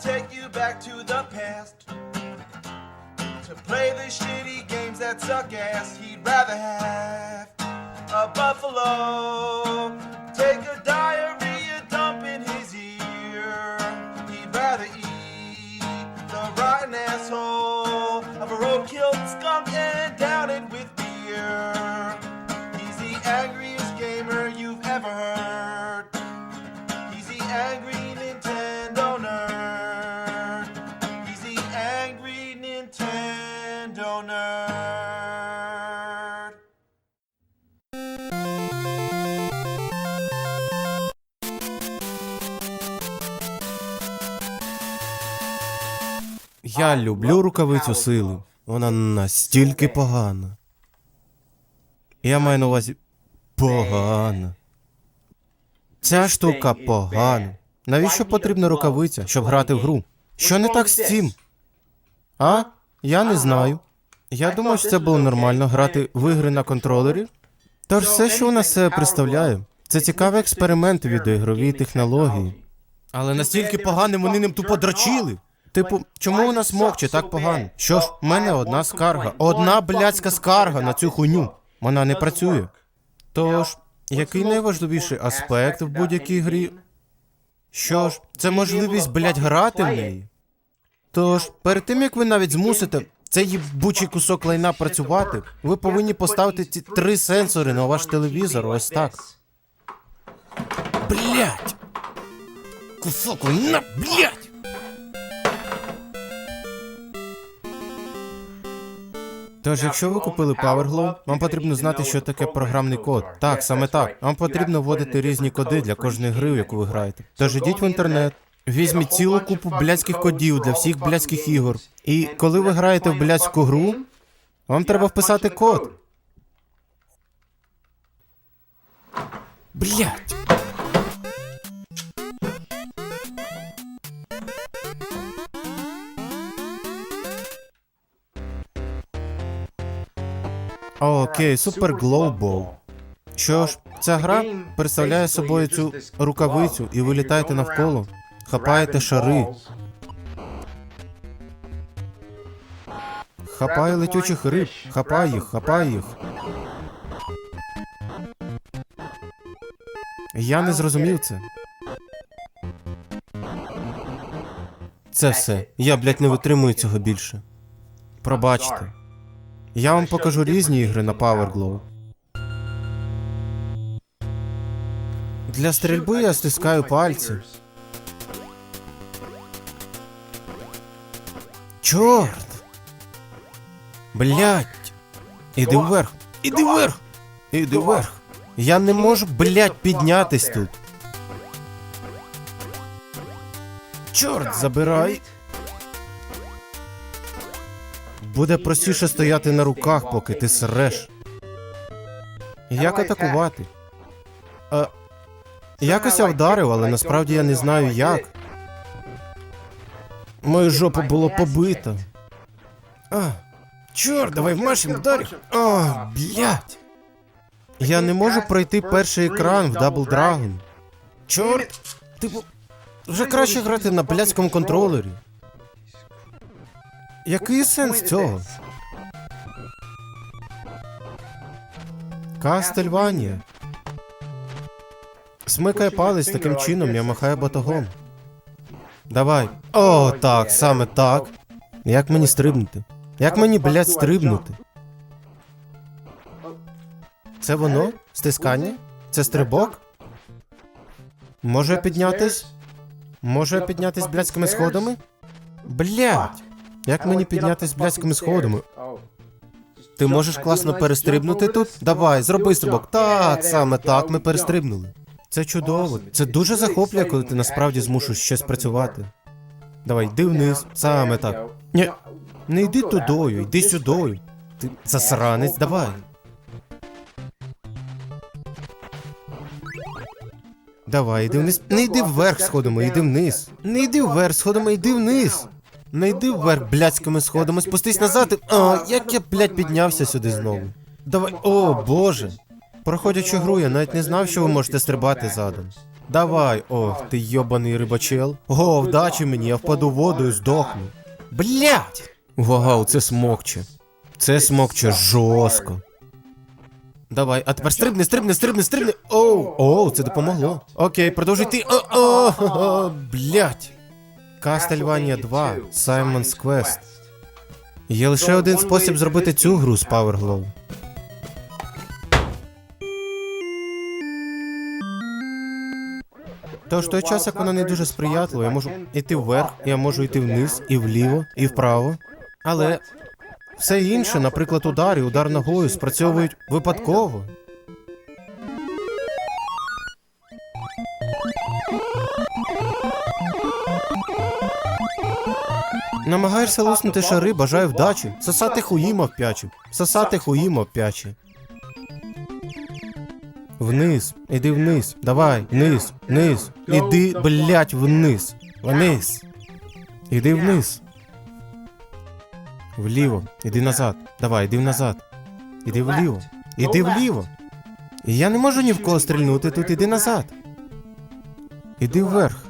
take you back to the past. To play the shitty games that suck ass, he'd rather have a buffalo. Take a Я люблю рукавицю сили. Вона настільки погана. Я маю на увазі погана. Ця штука погана. Навіщо потрібна рукавиця, щоб грати в гру? Що не так з цим? А? Я не знаю. Я думав, що це було нормально грати в ігри на контролері. Тож все, що у нас це представляє, це цікавий експеримент відеоігровій технології. Але настільки поганим вони ним тупо дрочили. Типу, чому у нас мовче так погано? Що ж, в мене одна скарга. Одна блядська скарга на цю хуйню. Вона не працює. Тож, який найважливіший аспект в будь-якій грі? Що ж, це можливість, блядь, грати в неї. Тож, перед тим як ви навіть змусите цей їбучий кусок лайна працювати, ви повинні поставити ці три сенсори на ваш телевізор, ось так. Блять! Кусок лайна, блять! Тож, якщо ви купили PowerGlow, вам потрібно знати, що таке програмний код. Так, саме так. Вам потрібно вводити різні коди для кожної гри, в яку ви граєте. Тож ідіть в інтернет, візьміть цілу купу блядських кодів для всіх блядських ігор. І коли ви граєте в блядську гру, вам треба вписати код. Блять. Окей, Супер Global. Що ж, ця гра представляє собою цю рукавицю, і ви літаєте навколо, хапаєте шари, хапає летючих риб, хапай їх, хапай їх. Я не зрозумів це. Це все. Я, блядь, не витримую цього більше. Пробачте. Я вам покажу різні ігри на PowerGlow. Для стрільби я стискаю пальці. Чорт! Блять! Іди вверх! Іди вверх! Іди вверх! Я не можу, блять, піднятись тут. Чорт, забирай! Буде простіше стояти на руках, поки ти среш. Як атакувати? А, якось я вдарив, але насправді я не знаю як. Мою жопу було побито. А, чорт, давай вмашем вдарив. А, блядь. Я не можу пройти перший екран в Double Dragon. Чорт, типу, вже краще грати на блядському контролері. Який сенс цього? Кастельванія. Смикає палець таким чином, я махаю батогом. Давай. О, так, саме так. Як мені стрибнути? Як мені, блядь, стрибнути? Це воно? Стискання? Це стрибок? Може я піднятись? Може я піднятись блядськими сходами? Блядь! Як мені піднятись блядськими сходами? Ти можеш класно перестрибнути тут? Давай, зроби стрибок. Так, саме так, ми перестрибнули. Це чудово. Це дуже захоплює, коли ти насправді змушуєш щось працювати. Давай, йди вниз, саме так. Ні, не йди тудою, йди сюдою. Ти засранець, давай. Давай, йди вниз. Не йди вверх сходами, йди вниз. Не йди вверх сходами, йди вниз. Не йди вверх блядськими сходами, спустись назад. і- А, як я, блядь, піднявся сюди знову. Давай. О, боже. Проходячи гру, я навіть не знав, що ви можете стрибати задом. Давай, ох, ти йобаний рибачел. О, вдачі мені, я впаду в воду і здохну. Блять! Вау, це смокче. Це смокче жорстко. Давай, а тепер стрибни, стрибни, стрибни, стрибни. Оу, оу, це допомогло. Окей, продовжуй ти. О, о, о, блять. Castlevania 2, Simon's Quest. Є лише один спосіб зробити цю гру з Power Glow. Тож той час, як вона не дуже сприятливо, я можу йти вверх, я можу йти вниз, і вліво, і вправо. Але все інше, наприклад, удар і удар ногою, спрацьовують випадково. Намагаєшся луснути шари, бажаю вдачі. Сосати хуїма вп'ячі. Сосати хуїма вп'ячі. Вниз, іди вниз. Давай, вниз, вниз. Іди, блять, вниз. Вниз. Іди вниз. Вліво. Іди назад. Давай, іди назад. Іди вліво. Іди вліво. Я не можу ні в кого стрільнути, тут іди назад. Іди вверх.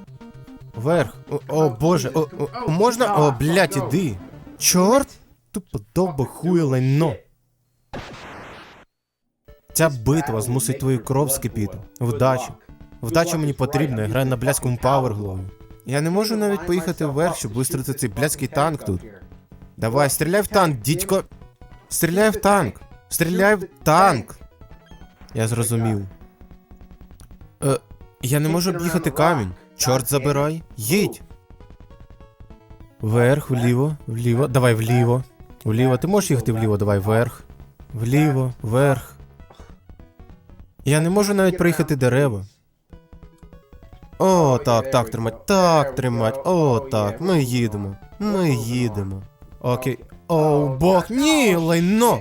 Вверх. О, о боже, о, о, можна? О, блядь, іди. Чорт! Тупо довбо хує лайно. Ця битва змусить твою кров скипіти. Вдача. Вдача мені потрібна, я граю на блядському паверглові. Я не можу навіть поїхати вверх, щоб вистрілити цей блядський танк тут. Давай, стріляй в танк, дідько. Стріляй в танк. Стріляй в танк. Я зрозумів. Е, я не можу об'їхати камінь. Чорт забирай. Їдь. Вверх, вліво, вліво. Давай вліво. Вліво. Ти можеш їхати вліво, давай вверх. Вліво, вверх. Я не можу навіть проїхати дерева. О, так, так, тримать, так, тримать. О, так, ми їдемо. Ми їдемо. Окей. О, бог, ні, лайно.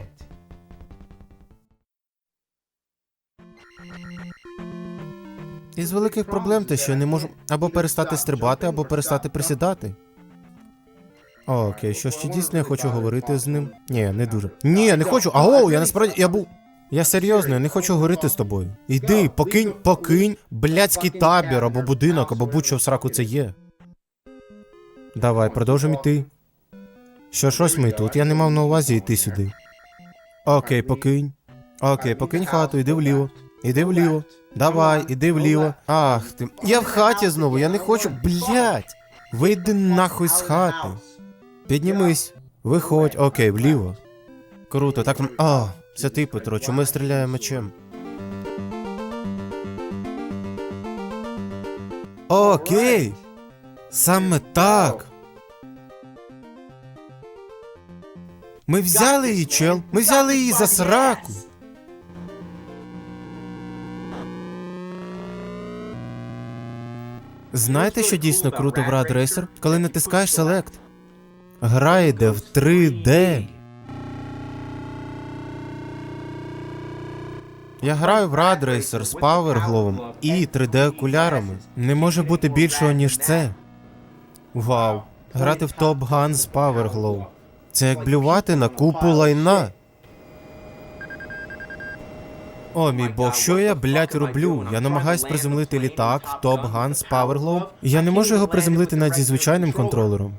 Із великих проблем те, що я не можу або перестати стрибати, або перестати присідати. Окей, що ще дійсно я хочу говорити з ним? Ні, не дуже. Ні, не хочу. Аго, я насправді я був. Я серйозно, я не хочу говорити з тобою. Іди, покинь, покинь блядський табір або будинок, або будь-що в сраку це є. Давай, продовжуємо йти. Що ж ось ми тут, я не мав на увазі йти сюди. Окей, покинь. Окей, покинь хату, іди вліво. Іди вліво. Давай, іди вліво. Ах ти. Я в хаті знову, я не хочу. Блять! Вийди нахуй з хати. Піднімись. Виходь, окей, вліво. Круто, так. м- А, це ти, Петро, чому я стріляю мечем? Окей. Саме так. Ми взяли її, чел. Ми взяли її за сраку. Знаєте, що дійсно круто в Rad Racer? Коли натискаєш Select? Гра йде в 3D. Я граю в Rad Racer з Glove і 3D окулярами. Не може бути більшого, ніж це. Вау. Грати в Top Gun з Power Glove. Це як блювати на купу лайна. О, мій бог, що я, блядь, роблю? Я намагаюсь приземлити літак в Top Gun з Power Я не можу його приземлити навіть зі звичайним контролером.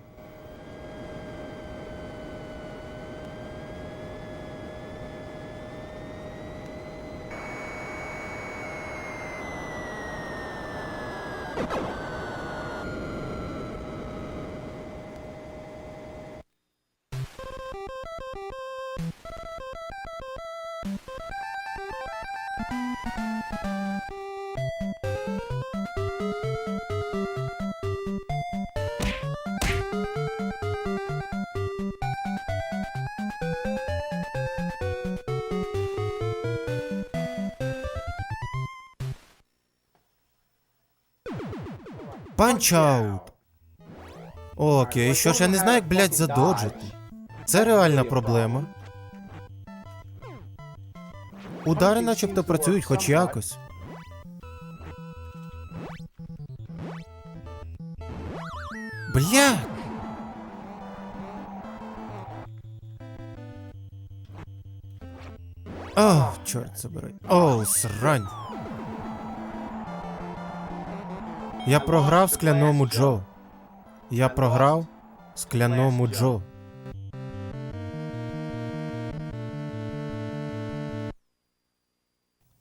Панчаут. Окей, що ж я не знаю, як, блядь, задоджити. Це реальна проблема. Удари начебто працюють хоч якось. Бля! О, чорт забирай. О, срань. Я програв скляному Джо. Я програв скляному Джо.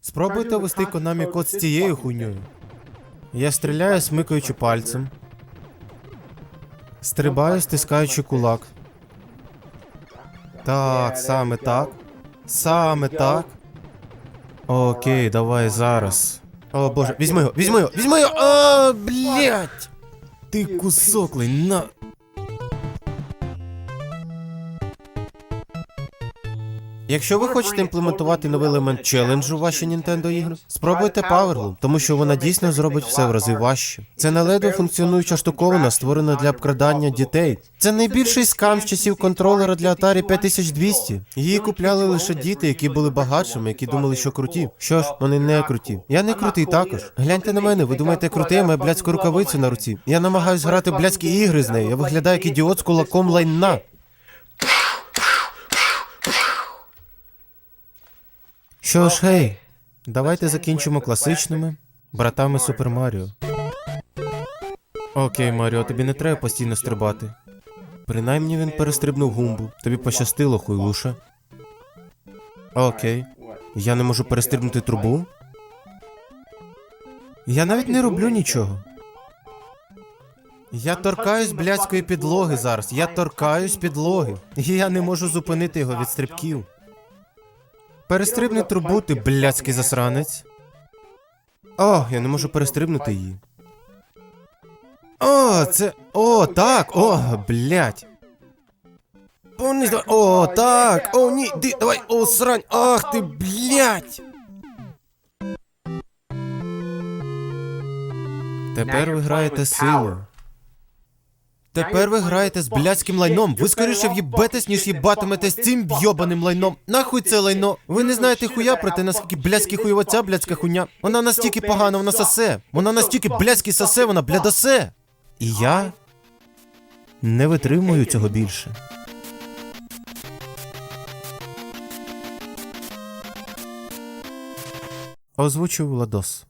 Спробуйте ввести Konami код з цією хуйньою. Я стріляю, смикаючи пальцем. Стрибаю, стискаючи кулак. Так, саме так. Саме так. Окей, давай зараз. О боже, візьми його, візьми його, візьми його! О, блядь! Ти кусок лайна. Якщо ви хочете імплементувати новий елемент челенджу в ваші Nintendo ігри, спробуйте Powerloom, тому що вона дійсно зробить все в рази важче. Це неледве функціонуюча штуковина, створена для обкрадання дітей. Це найбільший скам з часів контролера для Atari 5200. Її купляли лише діти, які були багатшими, які думали, що круті. Що ж, вони не круті. Я не крутий також. Гляньте на мене, ви думаєте, крутий, я маю блядську рукавицю на руці. Я намагаюсь грати блядські ігри з нею. Я виглядаю як ідіот з кулаком лайна. Що ж, гей, давайте закінчимо класичними братами Супер Маріо. Окей, Маріо, тобі не треба постійно стрибати. Принаймні він перестрибнув гумбу. Тобі пощастило, хуйлуша. Окей. Я не можу перестрибнути трубу. Я навіть не роблю нічого. Я торкаюсь блядської підлоги зараз. Я торкаюсь підлоги. І я не можу зупинити його від стрибків. Перестрибни трубу, ти блядський засранець. О, я не можу перестрибнути її. О, це. О, так! О, блядь. Пониз, давай. О, так! О, ні, ди, давай, о, срань! Ах ти, блядь! Тепер ви граєте силу. Тепер ви граєте з блядським лайном. Ви скоріше в'їбетесь, ніж їбатимете з цим б'йобаним лайном. Нахуй це лайно. Ви не знаєте хуя про те, наскільки блядський хуйова ця блядська хуйня. Вона настільки погана, вона сосе. Вона настільки блядський сосе, вона блядосе. І я не витримую цього більше. Озвучив Владос.